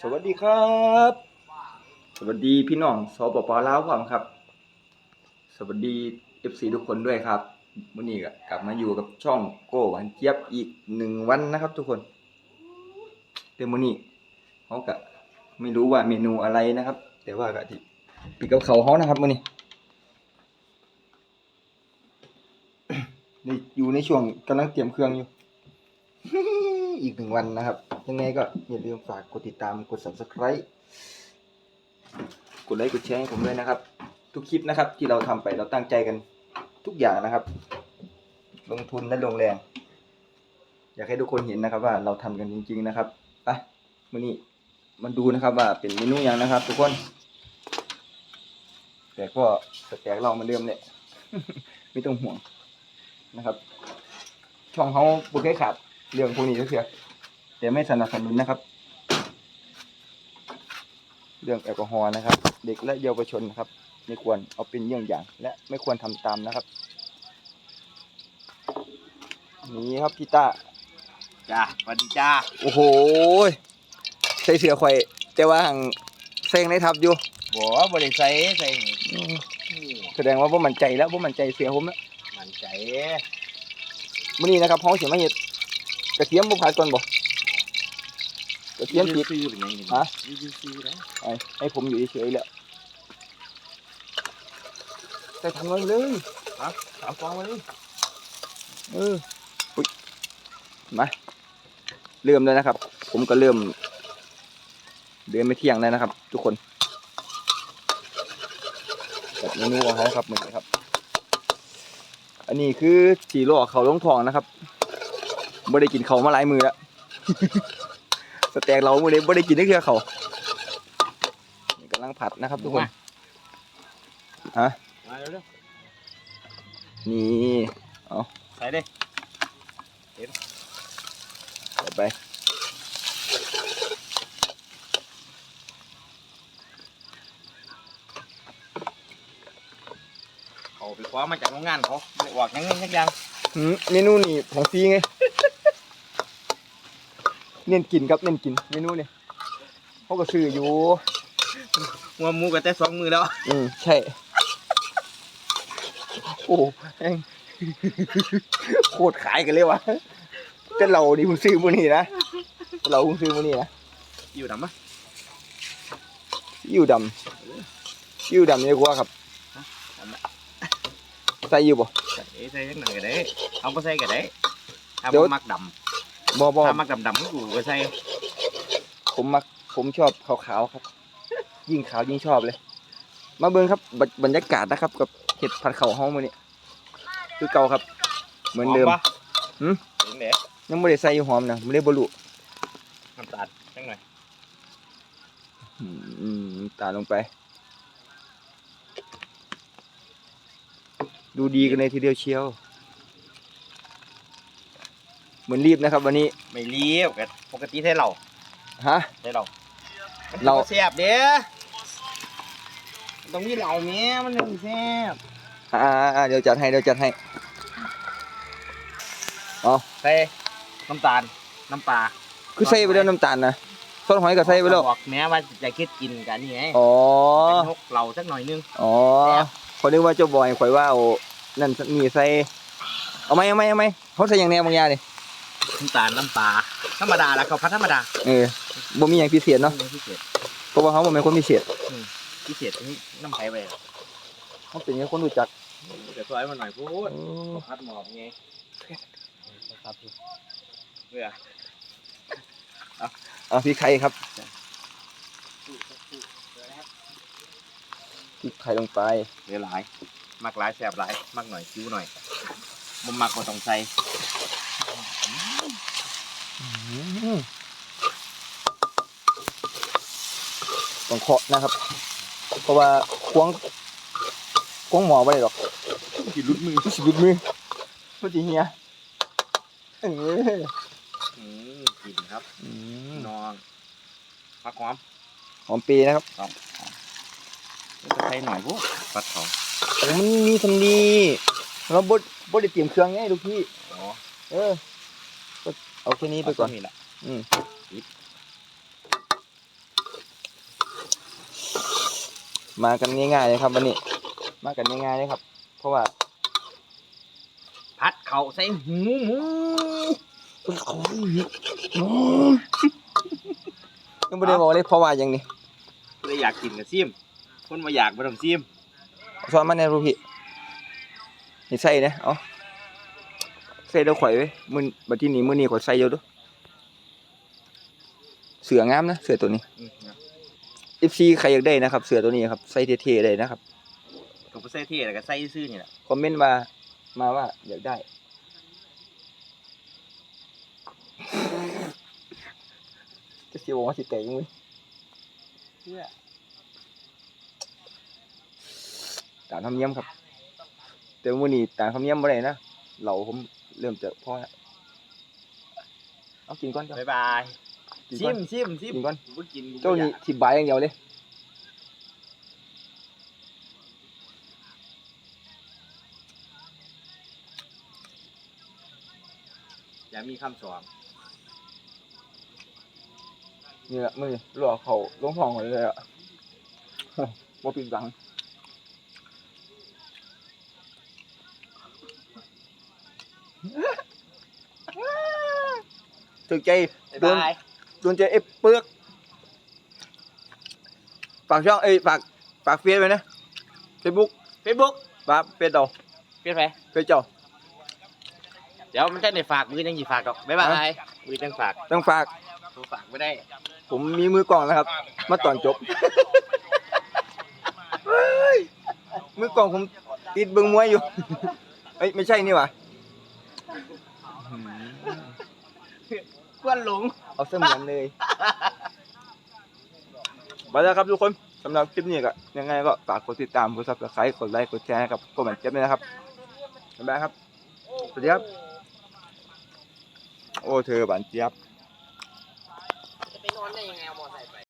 สวัสดีครับ สวัสดีพี่น้องสปปลาวพร้อมครับ สวัสดี FC ทุกคนด้วยครับวันนี้ก็กลับมาอยู่กับช่องโก้หวานเจี๊ยบอีกหนึ่งวันนะครับ ทุกคนเดี๋ยวมื้อนี้เขาก็ไม่รู้ว่าเมนูอะไรนะครับ แต่ว่าก็ที่ปีกับเขาเขานะครับมื้อนี้อยู่ในช่วงกำลังเตรียมเครื่องอยู่ อีกหนึ่งวันนะครับ ยังไงก็อย่าลืมฝากกดติดตามกด subscribe กดไลค์กดแชร์ให้ผมด้วยนะครับ ทุกคลิปนะครับที่เราทำไปเราตั้งใจกันทุกอย่างนะครับ ลงทุนและลงแรง อยากให้ทุกคนเห็นนะครับว่าเราทำกันจริง ๆนะครับไปมื่อนี้มันดูนะครับว่าเป็นเมนูอย่างนะครับ ทุกคน แต่ก็สแต็กเราเหมาเดิมเลยไม่ต้องห่วงนะครับ ช่องเขาบุเคยขาดเรื่องพวกนี้ก็คือ แต่ไม่สนับสนุนนะครับ เรื่องแอลกอฮอล์นะครับ เด็กและเยาวชนนะครับ ไม่ควรเอาเป็นเยี่ยงอย่าง และไม่ควรทำตามนะครับ นี่ครับพี่ต้าจ้าสวัสดีจ้าโอ้โหใส่เสือข่อยแต่ว่าหังเซ็งได้ทับอยู่บัวบริใส่ใส่อืมแสดงว่าพวกมันใจแล้วพวกมันใจเสียผมแล้วมันใจมื้อนี้นะครับเขาเสียมาเห็ดกระเทียมบุผัดก่อนบ่ กระเทียมติดซื้อเป็นยังไงฮะยืดซื้อแล้วไอ้ให้ผมอยู่เฉยๆแหละใส่ทำเลยเลยสามฟองมาเลยเอออุ๊ยมาเริ่มแล้วนะครับ ผมก็เริ่ม เดินไปเที่ยงแล้วนะครับ ทุกคนกับเมนูของเขาครับมือนี้ครับ อันนี้คือสีโลเขาลงทองนะครับไม่ได้กินเขาวมาหลายมือแล้ว สแต็กเราไม่ได้ไม่ได้กินได้แค่เขาวนี่กำลังผัดนะครับทุกคนฮะมาเร็วนี่ๆใส่เลยใส่ไปเขาไปคว้ามาจากโรงงานเขาไม่ออกยังไงยังยังหืมเมนูนี่ของฟรีไง เน้นกินครับเน้นกินเมนูนี่เขาก็ซื้ออยู่หัวหมูกันแต่สองมือแล้ว อืมใช่ โอ้แม่งโคตรขายกันเลยวะแต่เราดิคุณซื้อมือนี่นะเราคุณซื้อมือนี่นะอยู่ดำปะยิ้วดำยิ้วดำเนี่ยกว่าครับใส่อยู่บ่ใส่ใส่ยังหน่อยก็ได้เอาไปใส่ก็ได้ถ้าเดี๋ยวมันมักด บ่บ่ำถ้ามักดำดำก็กูก็ใส่ผมมักผมชอบขาวๆครับ ยิ่งขาวยิ่งชอบเลย มาเบิ่งครับบรรบรรยากาศนะครับ กับเห็ดผัดเข่าห้องมือนี้คือเก่าครับ เหมือนเดิมปะหืมถึงเด็ยังไม่ได้ใส่หอมนะไม่ได้บรุน้ำตาลจังหน่อยอืมตาลงไป ดูดีกันเลยทีเดียวเชียว เหมือนรีบนะครับ วันนี้ไม่เลี้ยวกันปกติใส่เหล้าฮะใส่เหล้าเหล้าเสียบเด้อมันต้องมีเหล้าแม่มันถึงแซ่บอ่าๆเดี๋ยวจัดให้เดี๋ยวจัดให้ใส่น้ำตาลน้ำปลาคือใส่ไปแล้วน้ำตาลนะซอสหอยก็ใส่ไปแล้วบอกแม้ว่าจะคิดกินกันนี่ไงอ๋อเป็นนกเหล่าสักหน่อยนึง อ๋อคนนึกว่าเจ้าบอยข่อยว่าเอานั่นมีใส่เอาไหมเอาไหมเอาไหมเขาใส่อย่างแนวบางอย่างดิ น้ำตาลน้ำปลาธรรมดาแล้วเขาพัดธรรมดาเออบ่มีอย่างพิเศษเนาะไม่พิเศษเพราะว่าเขาบ่เป็นคนพิเศษพิเศษนี่น้ำไผ่ไปเขาเป็นแค่คนรู้จักเดี๋ยวซอยมันหน่อยพูดโอ้พัดหมอบไงครับเพื่อเอาพริกไทยครับพริกไทยลงไปเดี๋ยวหลายมักหลายแสบหลายมักหน่อยคิ้วหน่อยบ่มักก็ต้องใส่ ต้องเคาะนะครับ เพราะว่าควงควงหมอไว้หรอกกินรุดมือสิบุดมือพอดีเฮียเอออืมกินครับอืมนองผักหอมหอมเปรย์นะครับจะใส่หน่อยพวกปัดเขาโอ้มันมีทันดีเราบดบดได้เตรียมเครื่องไงลูกพี่อ๋อเออก็ เอาแค่นี้ไปก่อนมอืมมากันง่ายๆเลยครับวันนี้ มากันง่ายๆเลยครับ เพราะว่า พัดเข่าใส่หูหมูโอ้ยยังไม่ได้บอกเลยเพราะว่าอย่างนี้เลยอยากกินกับซิมคนมาอยากมาทำซิมชอนมาในรูพี่นี่ใส่เนะ เอ๋อ ส่เดี๋ยวข่อยไว้มือบัดที่นี้มือนี้ข่อยใส่เยอะด้วยเสืองามนะเสือตัวนี้อืม FC ใครอยากได้นะครับ เสือตัวนี้ครับใส่เท่ๆเลยนะครับกับใส่เท่แล้วก็ใส่ซื่อนี่แหละคอมเมนต์มามาว่าอยากได้จะเสียบอกว่าสิแตกยังไงตามธรรมเนียมครับ แต่มื้อนี้ตามธรรมเนียมบ่ได้นะเราผม เริ่มจะพอแล้วเอากินก่อนเจ้าบ๊ายบายกินซิก่อนมซิมซิมกินก่อนกูบ่กินกูบ่เจ้านี่อยกทิบายอย่างเดียวเลยอย่ามีคำสอนนี่แหละมื้อนี้รอเขาลงท้องหมดเลยอะบ่ปิดบัง ถึกใจบ๊ายโดนบายโดนใจเอฟเปลือกฝากช่องเอ้ยฝากฝากเฟซไว้นะเฟซบุ๊กเฟซบุ๊กฝากเฟซเราเฟซไปเฟซเจ้าเดี๋ยวมันจะได้ฝากมือยังหยิฝากดอกบ๊ายบายมือจังฝากต้องฝาก ตัวฝากไม่ได้ ผมมีมือกลองแล้วครับ มาตอนจบ เฮ้ยมือกลองผมติดเบิงมวยอยู่ เอ้ยไม่ใช่นี่หว่า ควนหลง เอาเสมือนเลยไปแล้วครับทุกคนสำหรับคลิปนี้ก็ยังไงก็ฝากกดติดตามกดซับสไครต์กดไลค์กดแชร์กับกดหมันเจ็บด้วยนะครับบ๊ายบายครับ สวัสดีครับ โอ้เธอหวานเจี๊ยบ จะไปนอนได้ยังไง